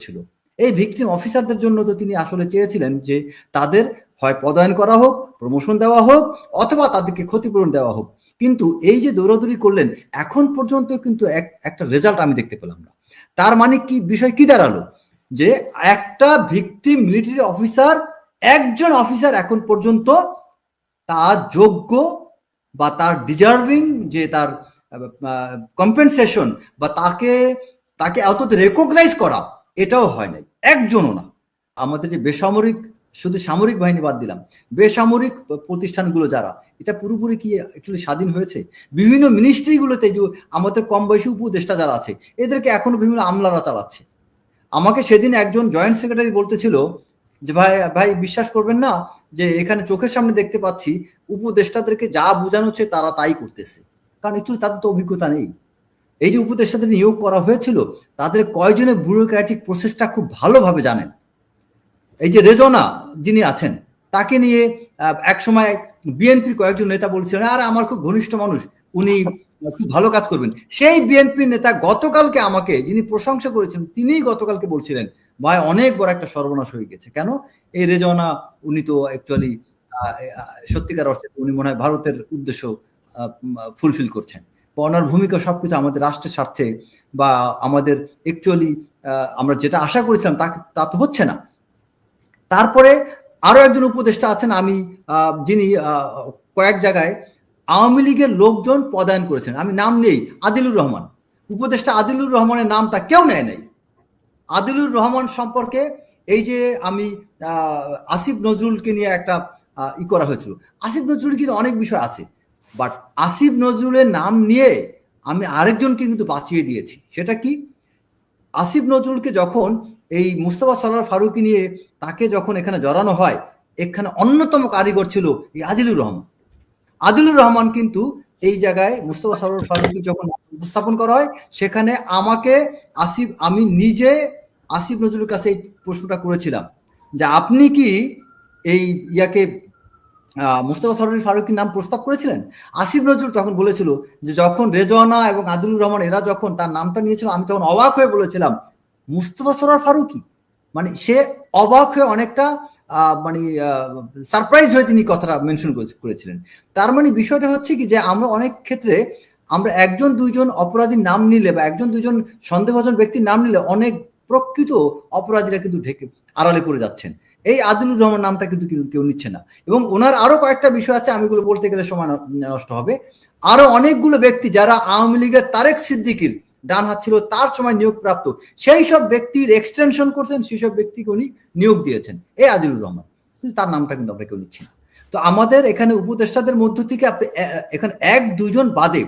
ছিল। এই ভিকটিম অফিসারদের জন্য তো তিনি আসলে চেয়েছিলেন যে তাদের হয় পদায়ন করা হোক, প্রমোশন দেওয়া হোক, অথবা তাদেরকে ক্ষতিপূরণ দেওয়া হোক। কিন্তু এই যে দৌড়াদৌড়ি করলেন, এখন পর্যন্ত কিন্তু এক, একটা রেজাল্ট আমি দেখতে পেলাম না। তার মানে কি, বিষয় কি দাঁড়াল? যে একটা ভিকটিম মিলিটারি অফিসার একজন অফিসার এখন পর্যন্ত তার যোগ্য বা তার ডিজার্ভিং যে তার কম্পেনসেশন বা তাকে তাকে এত রেকগনাইজ করা এটাও হয় নাই। একজনও না। আমাদের যে বেসামরিক, শুধু সামরিক বাহিনী বাদ দিলাম, বেসামরিক প্রতিষ্ঠানগুলো যারা, এটা পুরোপুরি কি অ্যাকচুয়ালি স্বাধীন হয়েছে? বিভিন্ন মিনিস্ট্রিগুলোতে যে আমাদের কম বয়সী উপদেষ্টা যারা আছে, এদেরকে এখনও বিভিন্ন আমলারা চালাচ্ছে। আমাকে সেদিন একজন জয়েন্ট সেক্রেটারি বলতেছিল যে, ভাই ভাই, বিশ্বাস করবেন না যে, এখানে চোখের সামনে দেখতে পাচ্ছি, উপদেষ্টাদেরকে যা বোঝানো হচ্ছে তারা তাই করতেছে। কারণ একটু তাদের তো অভিজ্ঞতা নেই। এই যে উপদেষ্টাদের নিয়োগ করা হয়েছিল, তাদের কয়জনের ব্যুরোক্র্যাটিক প্রসেসটা খুব ভালোভাবে জানেন? এই যে রেজনা যিনি আছেন, তাকে নিয়ে এক সময় বিএনপির কয়েকজন নেতা বলছিলেন, আর, আমার খুব ঘনিষ্ঠ মানুষ, উনি খুব ভালো কাজ করবেন। সেই বিএনপি নেতা গতকালকে আমাকে, যিনি প্রশংসা করেছেন, তিনিই গতকালকে বলছিলেন, ভাই, অনেক বড় একটা সর্বনাশ হয়ে গেছে। কেন? এই রেজনা, উনি তো অ্যাকচুয়ালি সত্যিকার অর্থে উনি মনে হয় ভারতের উদ্দেশ্য ফুলফিল করছেন। বা ওনার ভূমিকা সবকিছু আমাদের রাষ্ট্রের স্বার্থে বা আমাদের অ্যাকচুয়ালি আমরা যেটা আশা করেছিলাম তা তা তো হচ্ছে না। তারপরে আরও একজন উপদেষ্টা আছেন, আমি যিনি কয়েক জায়গায় আওয়ামী লীগের লোকজন পদায়ন করেছেন। আমি নাম নেই, আদিলুর রহমান। উপদেষ্টা আদিলুর রহমানের নামটা কেউ নেয় নাই। আদিলুর রহমান সম্পর্কে এই যে আমি আসিফ নজরুলকে নিয়ে একটা ই করা হয়েছিল। আসিফ নজরুল কিন্তু অনেক বিষয় আছে। বাট আসিফ নজরুলের নাম নিয়ে আমি আরেকজনকে কিন্তু বাঁচিয়ে দিয়েছি। সেটা কি? আসিফ নজরুলকে যখন এই মুস্তফা সরার ফারুকি নিয়ে তাকে যখন এখানে জড়ানো হয়, এখানে অন্যতম কারিগর ছিল এই আদিলুর রহমান। আদিলুর রহমান কিন্তু এই জায়গায় মুস্তফা সরোর ফারুকি যখন উপস্থাপন করা হয়, সেখানে আমাকে আসিফ আমি নিজে আসিফ নজরুলের কাছে এই প্রশ্নটা করেছিলাম যে আপনি কি এই ইয়াকে মুস্তফা সরোর ফারুকির নাম প্রস্তাব করেছিলেন? আসিফ নজরুল তখন বলেছিল যে যখন রেজওয়ানা এবং আদিলুর রহমান, এরা যখন তার নামটা নিয়েছিল, আমি তখন অবাক হয়ে বলেছিলাম, মুস্তফা সরার ফারুকি? মানে সে অবাক হয়ে অনেকটা মানে সারপ্রাইজ হয়ে তিনি কথাটা মেনশন করেছিলেন। তার মানে বিষয়টা হচ্ছে কি যে আমরা অনেক ক্ষেত্রে আমরা একজন, দুইজন অপরাধীর নাম নিলে বা একজন, দুইজন সন্দেহভাজন ব্যক্তির নাম নিলে অনেক প্রকৃত অপরাধীরা কিন্তু ঢেকে আড়ালে পড়ে যাচ্ছেন। এই আদিলুর রহমান নামটা কিন্তু কেউ নিচ্ছে না। এবং ওনার আরও কয়েকটা বিষয় আছে, আমি এগুলো বলতে গেলে সময় নষ্ট হবে। আরও অনেকগুলো ব্যক্তি যারা আওয়ামী লীগের তারেক সিদ্দিকির ডান হাত ছিল, তার সময় নিয়োগ প্রাপ্ত সেই সব ব্যক্তির এক্সটেনশন করছেন, সেই সব ব্যক্তিকে উনি নিয়োগ দিয়েছেন এ আদিলুর রহমান। কিন্তু তার নামটা কিন্তু আমরা কেউ নিচ্ছি না। তো আমাদের এখানে উপদেষ্টাদের মধ্য থেকে আপনি এখানে এক দুজন বাদে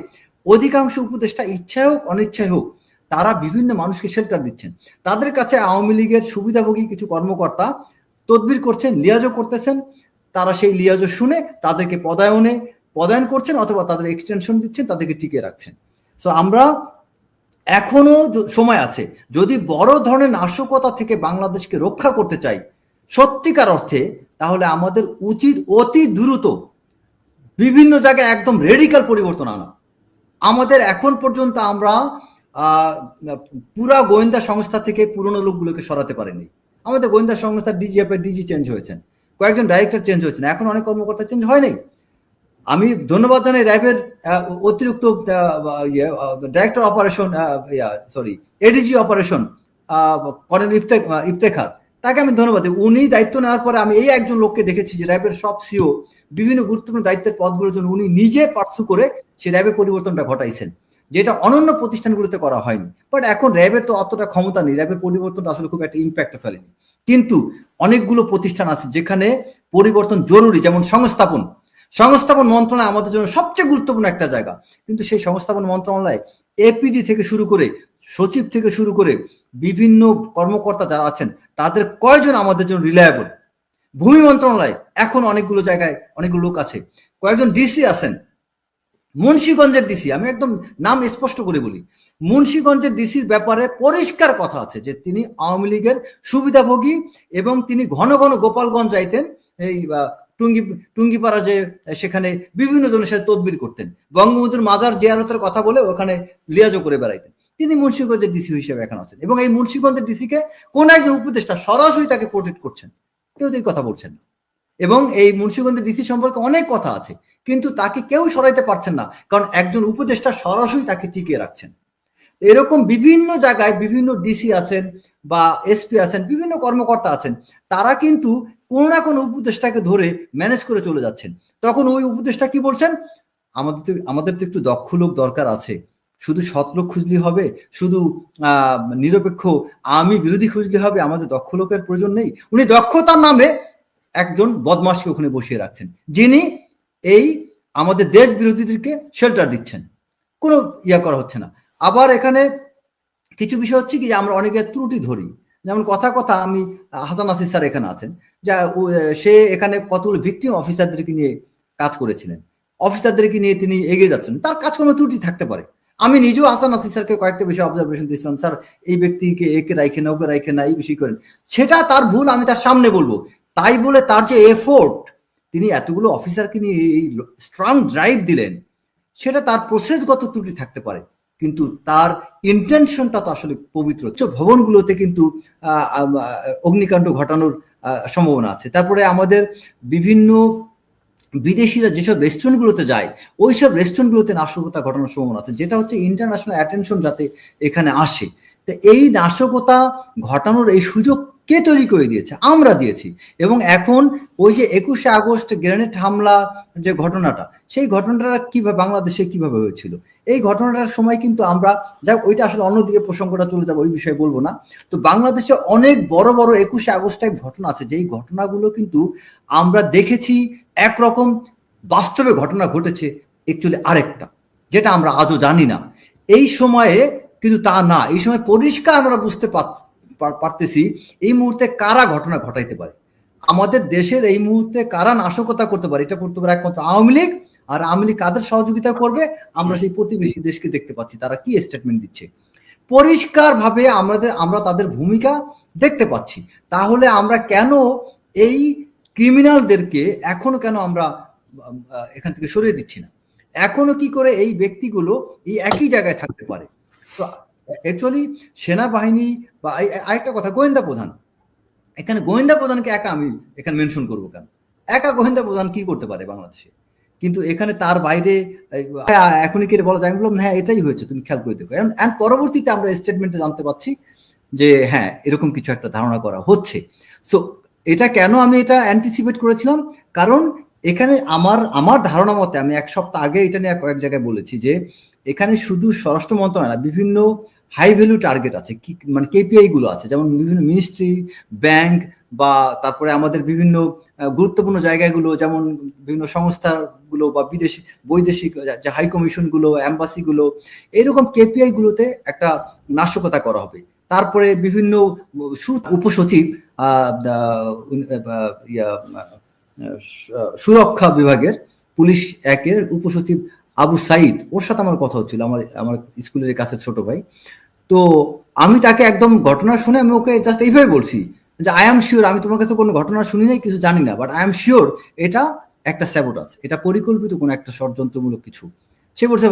অধিকাংশ উপদেষ্টা ইচ্ছায় হোক, অনিচ্ছায় হোক, তারা বিভিন্ন মানুষকে শেল্টার দিচ্ছেন। তাদের কাছে আওয়ামী লীগের সুবিধাভোগী কিছু কর্মকর্তা তদবির করছেন, লিয়াজও করতেছেন, তারা সেই লিয়াজও শুনে তাদেরকে পদায়নে, পদায়ন করছেন অথবা তাদের এক্সটেনশন দিচ্ছেন, তাদেরকে টিকে রাখছেন। সো আমরা এখনও সময় আছে। যদি বড় ধরনের নাশকতা থেকে বাংলাদেশকে রক্ষা করতে চাই, সত্যিকার অর্থে, তাহলে আমাদের উচিত অতি দ্রুত বিভিন্ন জায়গায় একদম রেডিক্যাল পরিবর্তন আনা। আমাদের এখন পর্যন্ত আমরা পুরা গোয়েন্দা সংস্থা থেকে পুরনো লোকগুলোকে সরাতে পারিনি। আমাদের গোয়েন্দা সংস্থার ডিজি এর ডিজি চেঞ্জ হয়েছেন। কয়েকজন ডাইরেক্টর চেঞ্জ হয়েছেন। এখন অনেক কর্মকর্তা চেঞ্জ হয় নাই। আমি ধন্যবাদ জানাই র্যাবের অতিরিক্ত director operation sorry ADG operation করেন ইফতেখার। তাকে আমি ধন্যবাদ দিই। উনি দায়িত্ব নেওয়ার পরে আমি এই একজন লোককে দেখেছি যে র্যাবের সব সিও বিভিন্ন গুরুত্বপূর্ণ দায়িত্বের পদগুলোর জন্য উনি নিজে পার্সু করে সেই র্যাবের পরিবর্তনটা ঘটাইছেন। যেটা অনন্য প্রতিষ্ঠানগুলোতে করা হয়নি। বাট এখন র্যাবের তো অতটা ক্ষমতা নেই। র্যাবের পরিবর্তনটা আসলে খুব একটা ইম্প্যাক্ট ফেলেনি। কিন্তু অনেকগুলো প্রতিষ্ঠান আছে যেখানে পরিবর্তন জরুরি, যেমন সংস্থাপন। সংস্থাপন মন্ত্রণালয় আমাদের জন্য সবচেয়ে গুরুত্বপূর্ণ একটা জায়গা। কিন্তু সেই সংস্থাপন মন্ত্রণালয় এপিডি থেকে শুরু করে, সচিব থেকে শুরু করে বিভিন্ন কর্মকর্তা যারা আছেন, তাদের কয়জন আমাদের জন্য রিলায়েবল ভূমি মন্ত্রণালয়, এখন অনেকগুলো জায়গায় অনেকগুলো লোক আছে। কয়েকজন ডিসি আছেন। মুন্সীগঞ্জের ডিসি আমি একদম নাম স্পষ্ট করে বলি। মুন্সীগঞ্জের ডিসির ব্যাপারে পরিষ্কার কথা আছে যে তিনি আওয়ামী লীগের সুবিধাভোগী এবং তিনি ঘন ঘন গোপালগঞ্জ যাইতেন, এই টুঙ্গি, টুঙ্গিপাড়া যে, সেখানে বিভিন্ন জনের সাথে তদবির করতেন। বঙ্গবন্ধুর মাজার জিয়ারতের কথা বলে ওখানে লিয়াজো করে বেড়াইতেন। তিনি মুন্সিগঞ্জের ডিসি হিসেবে এখন আছেন এবং এই মুন্সিগঞ্জের ডিসিকে কোন একজন উপদেষ্টা সরাসরি তাকে প্রোটেক্ট করছেন? কেউ তো এই কথা বলছেন না। এবং এই মুন্সিগঞ্জের ডিসি সম্পর্কে অনেক কথা আছে। কিন্তু তাকে কেউ সরাইতে পারছেন না, কারণ একজন উপদেষ্টা সরাসরি তাকে টিকিয়ে রাখছেন। এরকম বিভিন্ন জায়গায় বিভিন্ন ডিসি আছেন বা এসপি আছেন, বিভিন্ন কর্মকর্তা আছেন, তারা কিন্তু কোনো না কোনো উপদেষ্টাকে ধরে ম্যানেজ করে চলে যাচ্ছেন। তখন ওই উপদেষ্টা কি বলছেন? আমাদের তো আমাদের তো একটু দক্ষ লোক দরকার আছে। শুধু সৎ লোক খুঁজলে হবে, শুধু নিরপেক্ষ আমি বিরোধী খুঁজলে হবে, আমাদের দক্ষ লোকের প্রয়োজন নেই। উনি দক্ষতার নামে একজন বদমাসকে ওখানে বসিয়ে রাখছেন। যিনি এই আমাদের দেশ বিরোধীদেরকে শেল্টার দিচ্ছেন। কোনো ইয়া করা হচ্ছে না। আবার এখানে কিছু বিষয় হচ্ছে কি আমরা অনেকের ত্রুটি ধরি। যেমন কথা কথা আমি, হাসান আসিস স্যার এখানে আছেন। যা সে এখানে কতগুলো ভিকটিম অফিসারদেরকে নিয়ে কাজ করেছিলেন। অফিসারদেরকে নিয়ে তিনি এগিয়ে যাচ্ছেন। তার কাজকর্মে ত্রুটি থাকতে পারে। আমি নিজেও হাসান আসিস স্যারকে কয়েকটা বিষয় অবজারভেশন দিয়েছিলাম। স্যার, এই ব্যক্তিকে একে রাইখে না ওকে রাইখে না, এই বিষয় করেন। সেটা তার ভুল, আমি তার সামনে বলব। তাই বলে তার যে এফোর্ট তিনি এতগুলো অফিসারকে নিয়ে এই স্ট্রং ড্রাইভ দিলেন, সেটা তার প্রসেসগত ত্রুটি থাকতে পারে, কিন্তু তার ইন্টেনশনটা তো আসলে পবিত্র। ভবনগুলোতে কিন্তু অগ্নিকাণ্ড ঘটানোর সম্ভাবনা আছে। তারপরে আমাদের বিভিন্ন বিদেশিরা যেসব রেস্টুরেন্টগুলোতে যায় ওই সব রেস্টুরেন্টগুলোতে নাশকতা ঘটানোর সম্ভাবনা আছে, যেটা হচ্ছে ইন্টারন্যাশনাল অ্যাটেনশন যাতে এখানে আসে। তো এই নাশকতা ঘটানোর এই সুযোগ কে তৈরি করে দিয়েছে? আমরা দিয়েছি। এবং এখন ওই যে একুশে আগস্ট গ্রেনেড হামলা যে ঘটনাটা, সেই ঘটনাটা কীভাবে বাংলাদেশে কীভাবে হয়েছিল? এই ঘটনাটার সময় কিন্তু আমরা যাক ওইটা আসলে অন্যদিকে প্রসঙ্গটা চলে যাব, ওই বিষয়ে বলব না। তো বাংলাদেশে অনেক বড় বড় একুশে আগস্ট টাইপ ঘটনা আছে। যেই ঘটনাগুলো কিন্তু আমরা দেখেছি, একরকম বাস্তবে ঘটনা ঘটেছে একচুয়ালি আরেকটা, যেটা আমরা আজও জানি না। এই সময়ে কিন্তু তা না। এই সময় পরিষ্কার আমরা বুঝতে পার- পার- পারতেছি এই মুহূর্তে কারা ঘটনা ঘটাইতে পারে। আমাদের দেশের এই মুহূর্তে কারা নাশকতা করতে পারে, এটা করতে পারে একমাত্র আওয়ামী লীগ। আর আওয়ামী লীগ কাদের সহযোগিতা করবে, আমরা সেই প্রতিবেশী দেশকে দেখতে পাচ্ছি, তারা কি স্টেটমেন্ট দিচ্ছে। পরিষ্কার ভাবে আমাদের, আমরা তাদের ভূমিকা দেখতে পাচ্ছি। তাহলে আমরা কেন এই ক্রিমিনালদেরকে এখনও কেন আমরা এখান থেকে সরিয়ে দিচ্ছি না? এখনও কি করে এই ব্যক্তিগুলো এই একই জায়গায় থাকতে পারে? তো অ্যাকচুয়ালি সেনাবাহিনী বা আরেকটা কথা, গোয়েন্দা প্রধান। এখানে গোয়েন্দা প্রধানকে একা আমি এখানে মেনশন করব কেন? একা গোয়েন্দা প্রধান কি করতে পারে বাংলাদেশে? কিন্তু এখানে তার বাইরে এখনই কেটে বলা যায়? আমি বললাম হ্যাঁ এটাই হয়েছে, তুমি খেয়াল করে দেখো। অ্যান্ড পরবর্তীতে আমরা স্টেটমেন্টে জানতে পাচ্ছি যে হ্যাঁ এরকম কিছু একটা ধারণা করা হচ্ছে। সো এটা কেন আমি এটা অ্যান্টিসিপেট করেছিলাম? কারণ এখানে আমার আমার ধারণা মতে আমি এক সপ্তাহ আগে এটা নিয়ে কয়েক জায়গায় বলেছি যে এখানে শুধু স্বরাষ্ট্র মন্ত্রণালয় না, বিভিন্ন হাই ভ্যালু টার্গেট আছে, কি মানে কেপিআই গুলো আছে, যেমন বিভিন্ন মিনিস্ট্রি ব্যাংক বা তারপরে আমাদের বিভিন্ন গুরুত্বপূর্ণ জায়গাগুলো, যেমন বিভিন্ন সংস্থাগুলো বা বিদেশি, বৈদেশিক যে হাই কমিশনগুলো অ্যাম্বাসি গুলো, এরকম কেপিআই গুলোতে একটা নাশকতা করা হবে। তারপরে বিভিন্ন উপসচিব সুরক্ষা বিভাগের পুলিশ একের উপসচিব আবু সাইদ। ওর সাথে আমার কথা হচ্ছিল, আমার আমার স্কুলের কাছে ছোট ভাই। তো আমি তাকে একদম ঘটনা শুনে আমি ওকে জাস্ট এইভাবে বলছি যে আই এম শিওর আমি তোমার কাছে কোনো ঘটনা শুনি নাই, কিছু জানি না বাট আই এম শিওর এটা একটা স্যাবোটাজ এটা পরিকল্পিত কোনো একটা ষড়যন্ত্রমূলক কিছু। সে বলছে